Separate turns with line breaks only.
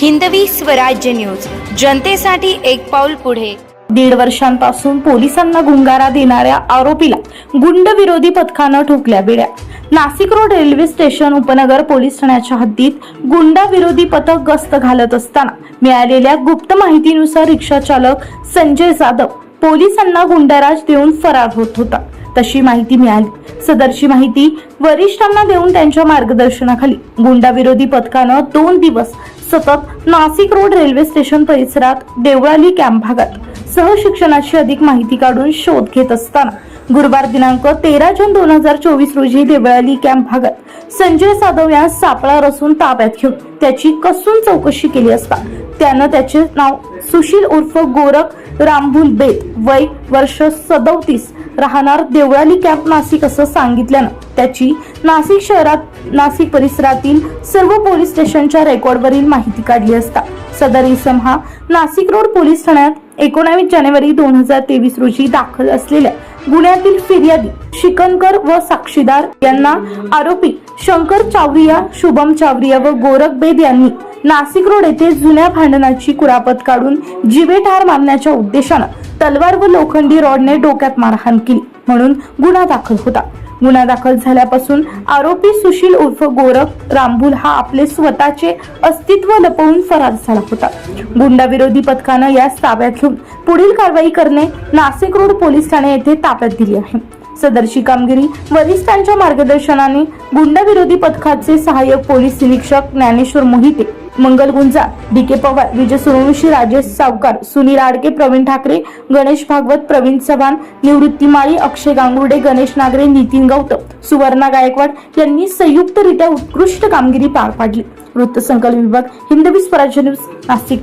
Hindavi Swarajya news. जनतेसाठी एक पाऊल पुढे.
दीड वर्षांपासून पोलिसांना गुंगारा देणाऱ्या आरोपीला गुंड विरोधी पथकानं ठोकल्या बिड्या. Nashik road railway station Upnagar police ठाण्याच्या हद्दीत गुंडा विरोधी पथक गस्त घालत असताना मिळालेल्या गुप्त माहितीनुसार रिक्षा चालक संजय जाधव पोलिसांना गुंडाराज देऊन फरार होत होता. तशी माहिती मिळाली. सदरची माहिती वरिष्ठांना देऊन त्यांच्या मार्गदर्शनाखाली गुंडा विरोधी पथकानं दोन दिवस सतत नाशिक रोड रेल्वे स्टेशन परिसरात देवळाली कॅम्प भागात सहशिक्षणाची अधिक माहिती काढून शोध घेत असताना गुरुवार दिनांक तेरा जून दोन हजार चोवीस रोजी देवळाली कॅम्प भागात संजय जाधव यास सापळा रचून ताब्यात घेऊन त्याची कसून चौकशी केली असता. त्यानं त्याचे नाव सुशील उर्फ गोरख रामभुल बेत वय वर्ष सदोतीस राहणार देवळाली कॅम्प नाशिक असं सांगितल्यानं त्याची नाशिक शहरात नाशिक परिसरातील सर्व पोलीस स्टेशनच्या रेकॉर्डवरील माहिती काढली असता. सदर इसम हा नाशिक रोड पोलीस ठाण्यात एकोणावीस जानेवारी दोन हजार तेवीस रोजी दाखल असलेल्या गुन्ह्यातील फिर्यादी शिकनकर व साक्षीदार यांना आरोपी शंकर चावरिया शुभम चावरिया व गोरख बेद यांनी नाशिक रोड येथे जुन्या भांडणाची कुरापत काढून जिवे ठार मारण्याच्या उद्देशानं तलवार व लोखंडी रॉडने डोक्यात मारहाण केली म्हणून गुन्हा दाखल होता. गुन्हा दाखल झाल्यापासून आरोपी सुशील उर्फ गोरख रामभुल हा आपले स्वतःचे अस्तित्व लपवून फरार झाला होता. गुंडाविरोधी पथकानं यास ताब्यात घेऊन पुढील कारवाई करणे नाशिक रोड पोलीस ठाणे येथे ताब्यात दिली आहे. सदरची कामगिरी वरिष्ठांच्या मार्गदर्शनाने गुंडाविरोधी पथकाचे सहाय्यक पोलीस निरीक्षक ज्ञानेश्वर मोहिते मंगल गुंजा डी के पवार विजय सूर्यवंशी राजेश सावकार सुनील आडके प्रवीण ठाकरे गणेश भागवत प्रवीण चव्हाण निवृत्ती माळी अक्षय गांगुर्डे गणेश नागरे नितीन गौतम सुवर्णा गायकवाड यांनी संयुक्तरित्या उत्कृष्ट कामगिरी पार पाडली. वृत्तसंकलन विभाग हिंदवी स्वराज्य न्यूज नाशिक.